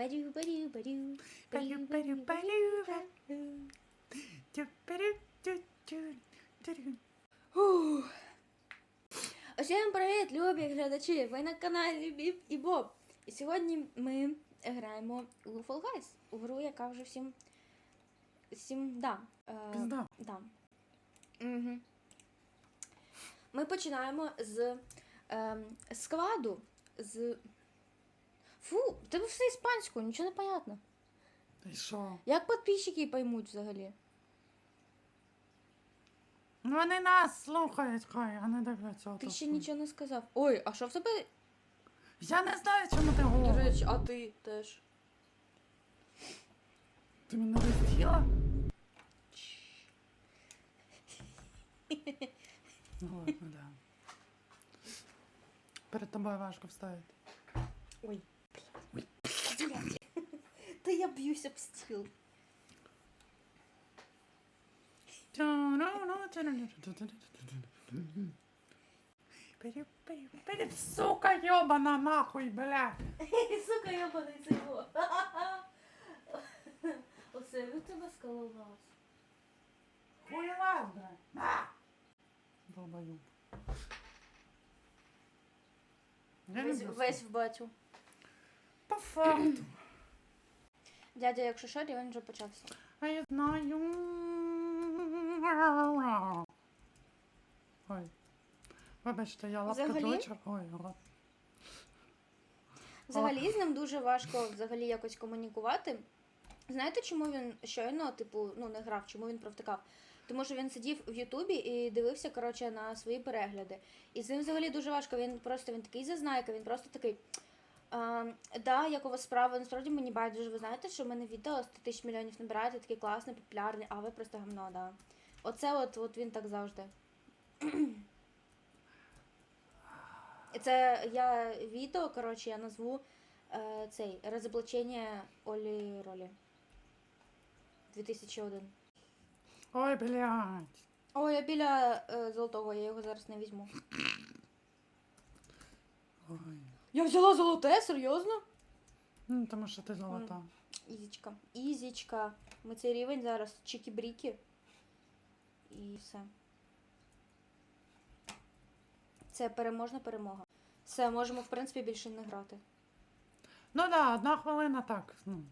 Бадю, бадю, бадю. Бадю, бадю, бадю. Усім привіт, любі глядачі! Ви на каналі Біб і Боб. І сьогодні ми граємо у Fall Guys, у гру, яка вже всім. всім да. е, Пізда. Да. Угу. Ми починаємо з ем, складу. З. Фу, в тебе все іспанською, нічого не понятно. Й що? Як підписчики поймуть взагалі? Ну вони нас слухають, хай, а не дивляться. Ти ще нічого не сказав. Ой, а що в тебе? Я не знаю, чому ти До говориш. речі, а ти теж. Ти мене розділа? Ну ладно, да. Перед тобою важко вставити. Ой. Та я б'юсь об стіл. Сука, ёбана нахуй, бля. Сука, йобаний цього. Оце у тебе скалувалось. Хуйлас, бля. На. Долбоёб. Я Весь, люблю весь слухати. в батю. По факту. Дядя, якщо що, він вже почався. А я знаю. Ой. Вибачте, я лапка Взагалі? доча. Ой, рот. Взагалі з ним дуже важко взагалі якось комунікувати. Знаєте, чому він щойно, типу, ну не грав, чому він провтикав? Тому що він сидів в Ютубі і дивився, коротше, на свої перегляди. І з ним взагалі дуже важко. Він просто він такий зазнайка, він просто такий. А, да, як у вас справа, насправді мені байдуже. Ви знаєте, що в мене відео 100 тисяч мільйонів набирають, я такий класний, популярний, а ви просто гамно, да. Оце от, от він так завжди. Це я відео, коротше, я назву е, цей розоблачення Олі Ролі. 2001. Ой, блядь. О, я біля е, золотого, я його зараз не візьму. Я взяла золоте, серйозно? Ну, тому що ти золота. Ізічка. Ізічка. Ми цей рівень зараз чікі-бріки. І все. Це переможна перемога. Все, можемо, в принципі, більше не грати. Ну да, одна хвилина так. Ну,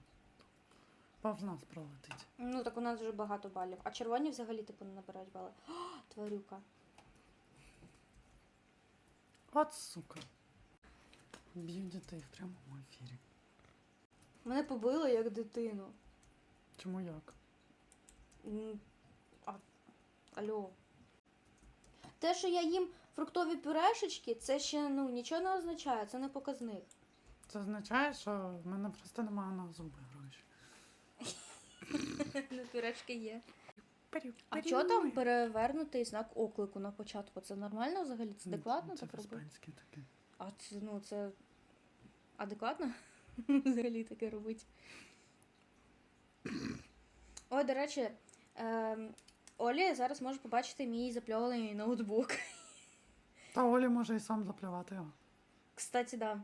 повз нас пролетить. Ну, так у нас вже багато балів. А червоні взагалі, типу, не набирають бали. О, тварюка. От сука. Б'ю дітей в прямому ефірі. Мене побили як дитину. Чому як? М, А, алло. Те, що я їм фруктові пюрешечки, це ще ну, нічого не означає, це не показник. Це означає, що в мене просто немає на зуби гроші. Ну, пюрешки є. А чого там перевернутий знак оклику на початку? Це нормально взагалі? Це адекватно Це так робити? по-іспанськи таке. А це, ну, це адекватно взагалі таке робити. Ой, до речі, ем, Олі зараз може побачити мій запльований ноутбук. Та Олі може і сам заплювати його. Кстати, да.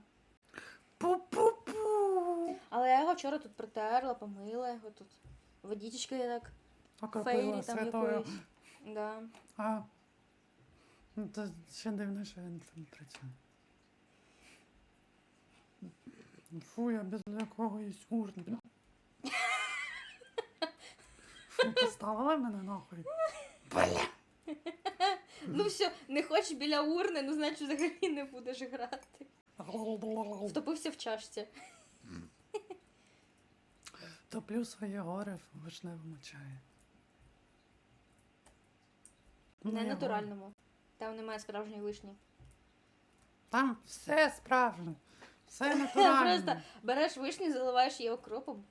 Пу-пу-пу! Але я його вчора тут притерла, помила його тут. Водичкою так. Окропила Фейрі там святою. якоюсь. Да. А. Ну, то ще дивно, що він там працює. Фу, я без якогось урни. Фу, поставила мене нахуй. Бля. Ну все, не хочеш біля урни, ну значить взагалі не будеш грати. Втопився в чашці. Топлю своє горе в вишневому чаї. Не натуральному. Там немає справжньої вишні. Там все справжнє. Все натуральне. Просто береш вишні, заливаєш її окропом.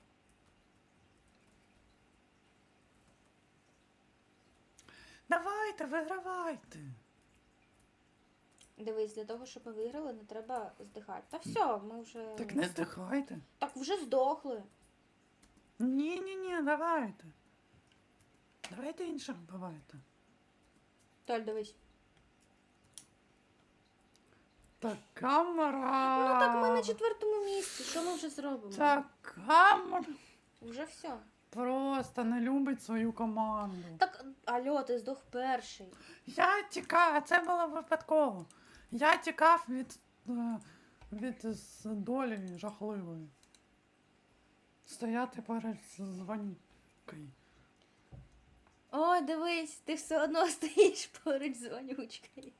Давайте, вигравайте. Дивись, для того, щоб ми виграли, не треба здихати. Та все, ми вже. Так не здихайте. Так вже здохли. Ні, ні, ні, давайте. Давайте інших вбивайте. Толь, дивись. Та камера. Ну так ми на четвертому місці. Що ми вже зробимо? Та камера Вже все. просто не любить свою команду. Так, алло, ти здох перший. Я тікав, а це було випадково. Я тікав від, е, від з долі жахливої. Стояти перед звонькою. Ой, дивись, ти все одно стоїш поруч з вонючкою.